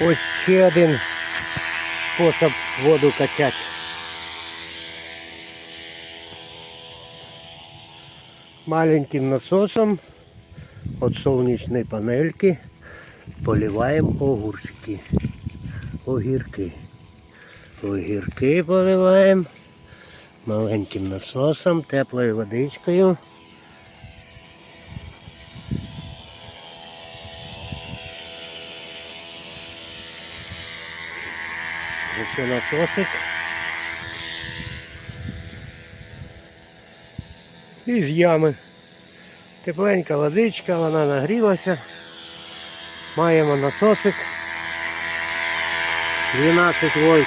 Ось ще один спосіб воду качати. Маленьким насосом от сонячної панельки поливаємо огурчики. Огірки. Огірки поливаємо маленьким насосом, теплою водичкою. Ось насосик. І з ями. Тепленька водичка, вона нагрілася. Маємо насосик. 12 вольт.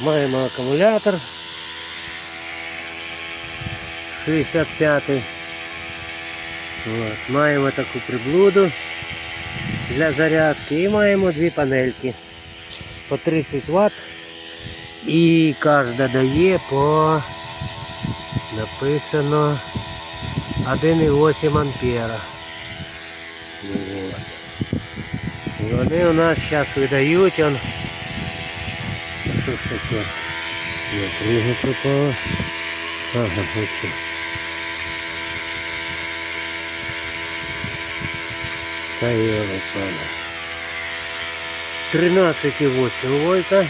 Маємо акумулятор. 65. От. Маємо таку приблуду для зарядки і маємо дві панельки по 30 Вт. І кожна дає по написано 1,8 ампера. І вони у нас зараз видають он. Що ж таке? Кругу. Ага, ось. Та його пана. 13,8 вольта.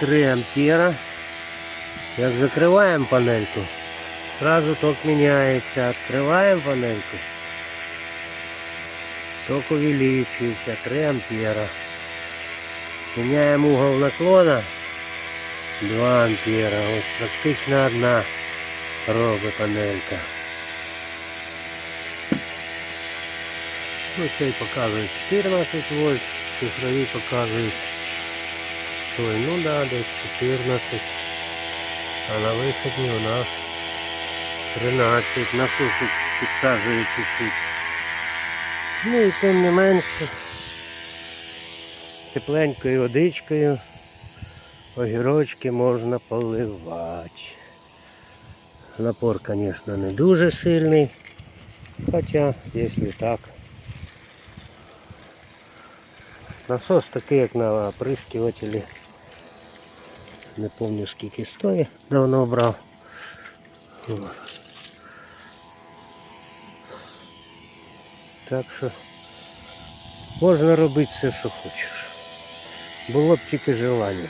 3 ампера. Як закриваємо панельку, сразу ток міняється. Відкриваємо панельку. Ток увеличивается 3 ампера. Меняем угол наклона 2 ампера. Ось практично одна робить панелька. Ну, цей показує 14 вольт, цифрові показують. Ой, ну да, десь 14. А на виході у нас 13. Насосик підсаджує чуть-чуть. Ну і тим не менше тепленькою водичкою огірочки можна поливати. Напор, звісно, не дуже сильний, хоча, якщо так. Насос такий, як на оприскивателі. Не пам'ятаю скільки стоїть, давно брав. Так що можна робити все, що хочеш. Було б тільки желання.